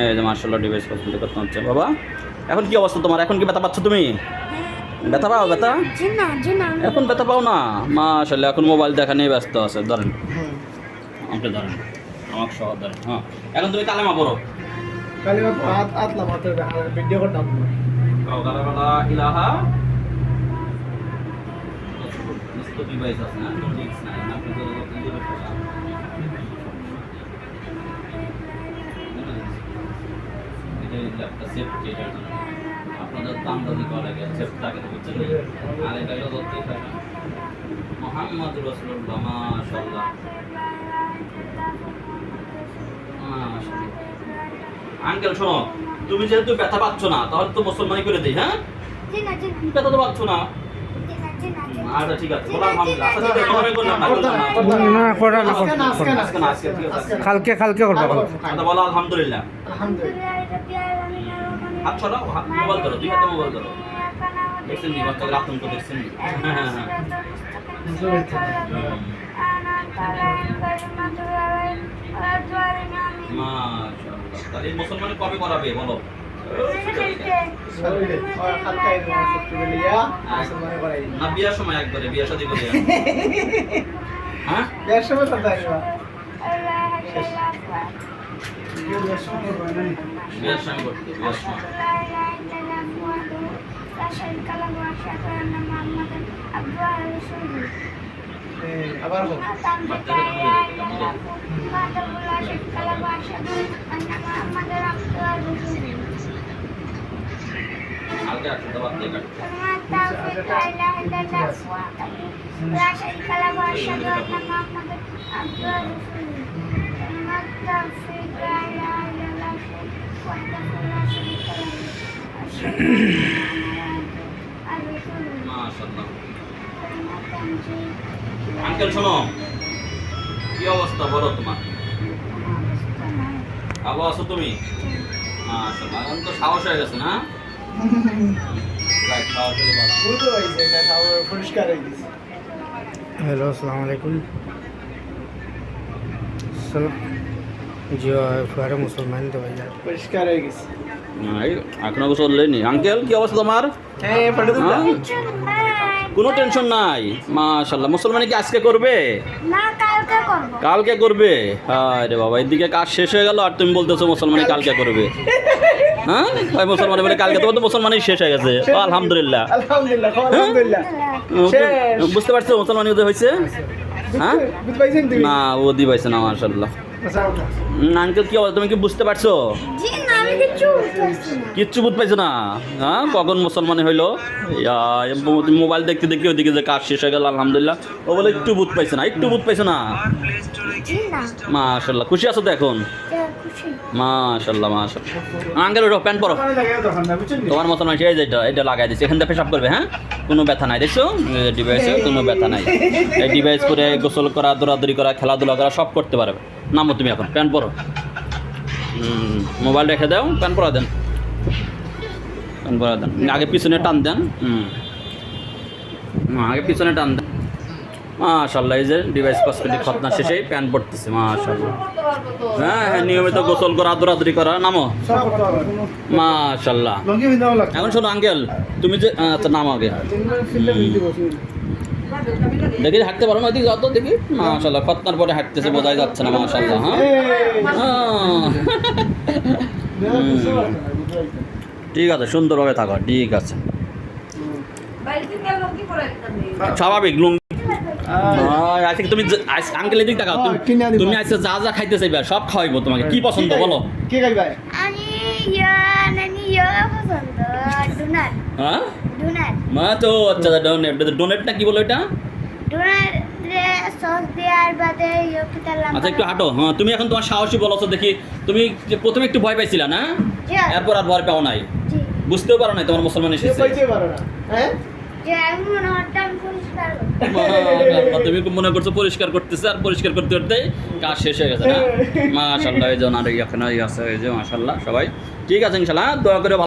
এই যে মার্শাল্লাহ ডিভাইস কসমেটিক করতে হচ্ছে। বাবা এখন কি অবস্থা তোমার? এখন কি ব্যথা পাচ্ছ তুমি? ব্যথা পাও ব্যথা? জি না জি না এখন ব্যথা পাও না? মাশাল্লাহ এখন মোবাইল দেখা নিয়ে ব্যস্ত আছে ধরেন। আমাকে ধরেন আমাকে সহ ধরেন হ্যাঁ। এখন তুমি কালেমা পড়ো। কালিমা ভিডিও করতাম ইলাহা ডিভাইস আছে না? ল্যাপটা সেফটি এটার জন্য আপনাদের দাম করা লাগে সেফ থাকে বুঝছেন আর এটা হলো ধরতেই পারে না মোহাম্মদ রসুল্লাহ মাশাল্লাহ আঙ্কেল শোনো তুমি যেহেতু ব্যথা পাচ্ছ না তাহলে তো মুসলমানি করে দিই হ্যাঁ? ব্যথা তো পাচ্ছ না। আচ্ছা ঠিক আছে। বলো আলহামদুলিল্লাহ আচ্ছা ঠিক আছে করলাম। না করলাম। না না আজকে আজকে আজকে ঠিক আছে আজকে না। কালকে কালকে করবা আচ্ছা বলো আলহামদুলিল্লাহ। আলহামদুলিল্লাহ। হাত ছড়াও হাত মোবাইল ধরো দুই হাতে মোবাইল ধরো। দেখছেন নি বাচ্চাদের আতঙ্ক দেখছেন নি। হ্যাঁ হ্যাঁ হ্যাঁ মাশাআল্লাহ। তাহলে এই মুসলমানি কবে করাবে বলো? বিয়ার সময় একবারে বিয়া শাদী করে হ্যাঁ? বিয়ার সময় কথা আইবা বিয়ার সময় করতে বিয়ার সময়। আবার হোক দিয়ে কাটতে আঙ্কেল, শোনো। কি অবস্থা বলো তোমার? ভালো আছো তুমি? এখন তো সাহস হয়ে গেছে না? হয়ে হ্যালো আসসালামু আলাইকুম মুসলমান তো ভাই পরিষ্কার হয়ে গেছে এই এখনও আঙ্কেল কি অবস্থা তোমার ফটো? কোনো টেনশন নাই মাশাল্লাহ মুসলমানি কি আজকে করবে? না কালকে করব। কালকে করবে? হ্যাঁ রে বাবা এদিকে কাজ শেষ হয়ে গেল আর তুমি বলতেছো মুসলমানি কালকে করবে। হ্যাঁ? ওই মুসলমানি বলে কালকে তোমার তো মুসলমানি শেষ হয়ে গেছে। আলহামদুলিল্লাহ। আলহামদুলিল্লাহ আলহামদুলিল্লাহ। বুঝতে পারছ মুসলমানি ওদের হয়েছে? হ্যাঁ? বুঝতে পারছেন তুমি? না ও দি পাইছে না মাশাল্লাহ আচ্ছা, আঙ্কেল কি অবস্থা? তুমি কি বুঝতে পারছ? কিচ্ছু বুঝ পাইছো না? হ্যাঁ কখন মুসলমানি হইল? মোবাইল দেখতে দেখতে ওদিকে যে কাজ শেষ হয়ে গেল, আলহামদুলিল্লাহ। ও বলে একটু বুঝ পাইছে না, একটু বুঝ পাইছো না? মাশাল্লাহ খুশি আছো তো এখন? মাশাল্লাহ মাশাল্লাহ আঙ্কেল ওটা প্যান্ট পরো? তোমার মতন হয়েছে এই এটা এটা লাগাই দিচ্ছে এখান থেকে পেশাব করবে হ্যাঁ? কোনো ব্যথা নাই, দেখছ? ডিভাইসে কোনো ব্যথা নাই। এই ডিভাইস পরে গোসল করা, দৌড়াদৌড়ি করা, খেলাধুলা করা, সব করতে পারবে। নামো তুমি এখন, প্যান্ট পরো। মোবাইল রেখে দাও প্যান পরা দেন। প্যান পরা দেন। আগে পিছনে টান দেন আগে পিছনে টান দেন। মাশাল্লাহ এই যে ডিভাইস কসমেটিক খতনা শেষে প্যান্ট পড়তেছে মাশাল্লাহ হ্যাঁ হ্যাঁ নিয়মিত গোসল করা দৌড়াদৌড়ি করা নামো। মাশাল্লাহ। এখন শোনো আঙ্কেল তুমি যে আচ্ছা নাম আগে। দেখি হাঁটতে পারো না ওইদিকে যাও তো দেখি। মাশাল্লাহ খতনার পরে হাঁটতেছে বোঝাই যাচ্ছে না মাশাল্লাহ হ্যাঁ? পারছ। ঠিক আছে সুন্দরভাবে থাকো ঠিক আছে। স্বাভাবিক লুঙ্গি। আজকে তুমি আঙ্কেল এদিক হ্যাঁ, আনিবা। তুমি আজকে যা যা খাইতে চাইবে সব খাওয়াইবো তোমাকে। কি পছন্দ বলো? কি খাইবা? আমি ইয়া নানি ইয়া পছন্দ ডোনাট। হ্যাঁ? ডোনাট মা তো আচ্ছা ডোনেট ডোনেট না কি বলো এটা ডোনাট রে সস দেওয়ার বাদে আচ্ছা একটু হাঁটো। হ্যাঁ তুমি এখন তোমার সাহসী বলো দেখি। তুমি প্রথমে একটু ভয় পাইছিলা না? এরপর আর ভয় পাও নাই। জি। বুঝতেও পারো নাই তোমার মুসলমান এসেছে। পাইতে পারো না। হ্যাঁ? মনে তুমি মনে করছ পরিষ্কার করতেছে আর পরিষ্কার করতে করতে কাজ শেষ হয়ে গেছে না? মাশাল্লাহ এই যে ওনার এখানে আছে এই যে মাশাল্লাহ সবাই। ঠিক আছে ইনশাল্লাহ? দয়া করে ভালো